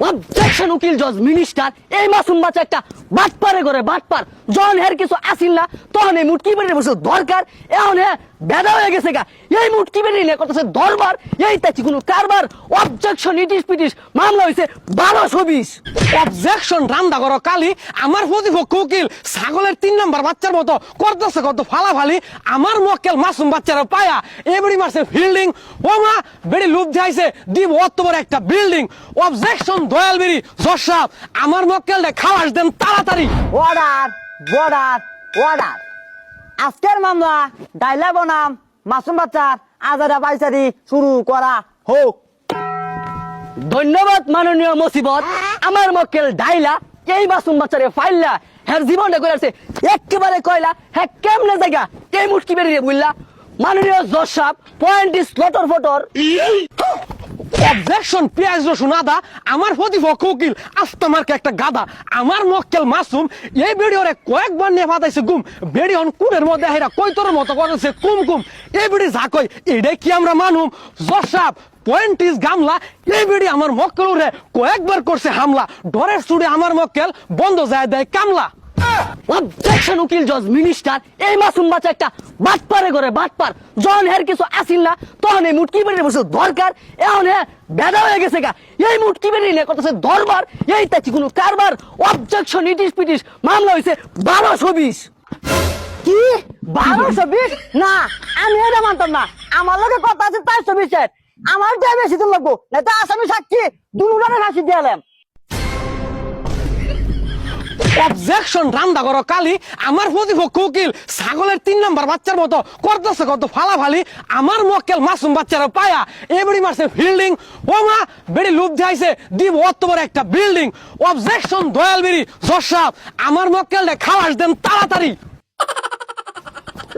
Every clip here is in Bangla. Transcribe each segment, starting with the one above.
অবজেকশন উকিল জজ মিনিস্টার এই মাসুম বাচ্চা একটা বাটপারে করে বাটপার। হের কিছু আসিল না, তখন এই মুটকি বেরিয়ে বসে দরকার। এখন বেদা হয়ে গেছে গা। এই মুটকি বেরিয়ে নিয়ে করতেছে দরবার। এই কোনো কারবার। অবজেকশন মামলা হয়েছে বারোশো বিশ। অবজেকশন রান্দা করো কালি। আমার প্রতিপক্ষ উকিল, ছাগলের তিন নম্বর বাচ্চার মতো করতেছে কত ফালাফালি। আমার মক্কেল মাসুম বাচ্চারা পায়া এবারে মারছে ফিল্ডিং ও মা বেড়ি লুপ যাইছে, দিব অত একটা বিল্ডিং অবজেকশন দয়াল বেরি জসাব আমার মক্কেলটা দেন তাড়াতাড়ি। অর্ডার বর্ডার অর্ডার আজকের মামলা ডাইলা বনাম মাসুম বাচ্চার আজারা বাইসারি শুরু করা হোক। ধন্যবাদ মাননীয় মুসিবত। আমার মক্কেল ডাইলা এই মাসুম বাচ্চারে ফাইল্লা হ্যার জীবনটা করে আছে একেবারে কয়লা হ্যাঁ কেমনে জায়গা এই মুটকি বেরিয়ে বুঝলা মাননীয় জজ সাহেব পয়েন্ট ইস লটর ফটর অবজেকশন পেঁয়াজ, রসুন, আদা, আমার প্রতিপক্ষ উকিল আস্তামার্কে একটা গাদা, আমার মক্কেল মাসুম, এই ভিডিওরে কয়েকবার নিয়ে ফাটাইছে গুম, বেড়ি হন কুনের মধ্যে হেরা কৈতর মতো করেছে, কুম কুম, এই বিড়ি যা কই এটাই কি আমরা মানুম? জসাব পয়েন্ট ইস গামলা, এই বিড়ি আমার মক্কেল কয়েকবার করছে হামলা, ডরের চুড়ে আমার মক্কেল বন্ধ যায় দেয় কামলা। অবজেকশন উকিল জজ মিনিস্টার এই মাসুম বাচ্চা একটা বাটপারে করে বাটপার। জন হের কিছু আসিল না তখন এই মুটকি বেরিয়ে বসে দরকার। এখন বেদা হয়ে গেছে গা। এই মুটকি বেরিয়ে নিয়ে করতেছে দরবার এই তাছি কোনো কারবার? অবজেকশন ইটিস পিটিস মামলা হয়েছে বারোশো বিশ। কি? বারোশো বিশ? না আমি এটা মানতাম না। আমার লোকে কথা আছে চারশো বিশের। আমার দেয় বেশি দিন লাগবো না তো আসামি সাক্ষী ফাঁসি দিয়ালাম অবজেকশন রান্দা করো কালি আমার প্রতিপক্ষ উকিল ছাগলের তিন নাম্বার বাচ্চার মতো করতেছে কত ফালাফালি আমার মক্কেল মাসুম বাচ্চারা পায়া এবারে মারছে ফিল্ডিং ও মা বেড়ি লুপ যাইছে দিব অত বড় একটা বিল্ডিং অবজেকশন দয়াল বেরি জসাব আমার মক্কেলটা খালাস দেন তাড়াতাড়ি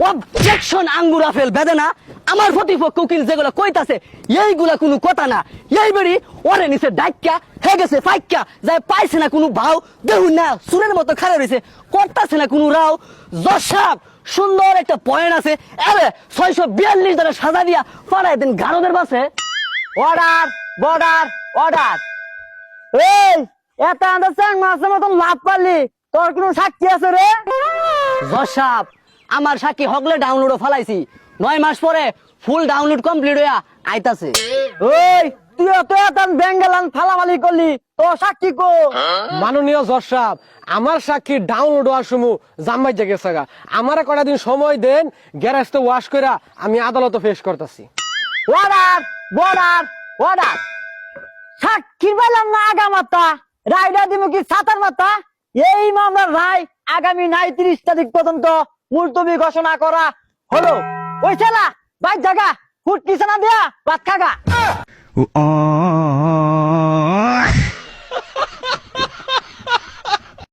অবজেকশন আঙ্গুর আফেল বেদনা আমার প্রতিপক্ষ উকিল যেগুলো কইতাছে, এইগুলা কোনো কথা না। এই বেড়ি ওরে নিচে ডাক্কা হে গেছে ফাইক্কা যায় পাইছে না কোনো ভাও দেখুন না সুরের মতো খারে রয়েছে করতাছে না কোনো রাও। জসাব সুন্দর একটা পয়েন্ট আছে। আরে, ছয়শো বিয়াল্লিশ দ্বারা সাজা দিয়া পাড়াই দিন গারদের বাসে। অর্ডার বর্ডার অর্ডার এই, এত আন্দাজ মাছের মতন লাভ পারলি, তোর কোনো সাক্ষী আছে রে? জসাব আমার সাক্ষী হগলে ডাউনলোডও ফালাইছি। নয় মাস পরে ফুল ডাউনলোড কমপ্লিট হইয়া আইতাছে। ওই তুই এত এত বেঙ্গালান ফালাফালি করলি তো সাক্ষী কো? মাননীয় জসাব আমার সাক্ষী ডাউনলোড হওয়ার সময় জামাই জেগে সাগা আমার কটা দিন সময় দেন গ্যারেজতে ওয়াশ কইরা আমি আদালতে ফেস করতেছি। অর্ডার বর্ডার অর্ডার সাক্ষী পেলাম না আগা মাত্রা রায়ডা দিব কি সাতার মাত্রা এই মামলার রায় আগামী নাই তিরিশ তারিখ পর্যন্ত মুলতবি ঘোষণা করা হলো। ওই ছেলা বাইর জায়গা ফুট কিসানা দেয়া ভাত খাগা।